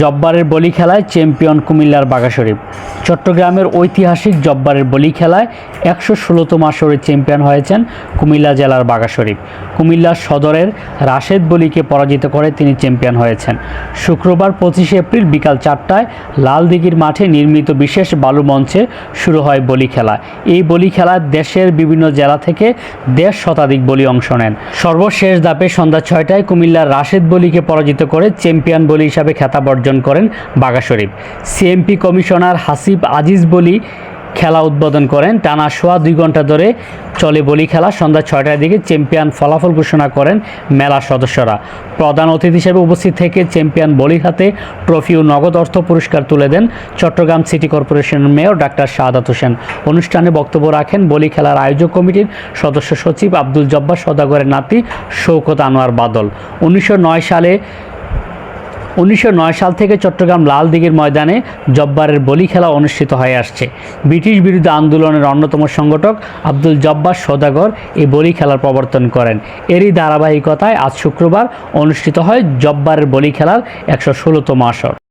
জব্বারের বলি খেলায় চ্যাম্পিয়ন কুমিল্লার বাঘা শরীফ। চট্টগ্রামের ঐতিহাসিক জব্বারের বলি খেলায় একশো ষোলোতম আসরে চ্যাম্পিয়ন হয়েছেন কুমিল্লা জেলার বাঘা শরীফ। কুমিল্লা সদরের রাশেদ বলিকে পরাজিত করে তিনি চ্যাম্পিয়ন হয়েছেন। শুক্রবার পঁচিশে এপ্রিল বিকাল চারটায় লালদিঘির মাঠে নির্মিত বিশেষ বালু মঞ্চে শুরু হয় বলি খেলা। এই বলি খেলায় দেশের বিভিন্ন জেলা থেকে দেড় শতাধিক বলি অংশ নেন। সর্বশেষ ধাপে সন্ধ্যা ছয়টায় কুমিল্লার রাশেদ বলিকে পরাজিত করে চ্যাম্পিয়ন বলি হিসাবে খেতাব অর্জন করেন বাঘা শরীফ। সিএমপি কমিশনার হাসিব আজিজ বলি খেলা উদ্বোধন করেন। টানা সোয়া দুই ঘণ্টা ধরে চলে বলি খেলা। সন্ধ্যা ছয়টার দিকে চ্যাম্পিয়ন ফলাফল ঘোষণা করেন মেলার সদস্যরা। প্রধান অতিথি হিসেবে উপস্থিত থেকে চ্যাম্পিয়ন বলির হাতে ট্রফি ও নগদ অর্থ পুরস্কার তুলে দেন চট্টগ্রাম সিটি কর্পোরেশনের মেয়র ডাক্তার শাহাদাত হোসেন। অনুষ্ঠানে বক্তব্য রাখেন বলি খেলার আয়োজক কমিটির সদস্য সচিব আব্দুল জব্বার সদাগরের নাতি শৌকত আনোয়ার বাদল। উনিশশো নয় সালে উনিশশো নয় সাল থেকে চট্টগ্রাম লাল দিঘির ময়দানে জব্বারের বলি খেলা অনুষ্ঠিত হয়ে আসছে। ব্রিটিশ বিরুদ্ধে আন্দোলনের অন্যতম সংগঠক আব্দুল জব্বার সদাগর এই বলি খেলার প্রবর্তন করেন। এরই ধারাবাহিকতায় আজ শুক্রবার অনুষ্ঠিত হয় জব্বারের বলি খেলার একশো ষোলোতম আসর।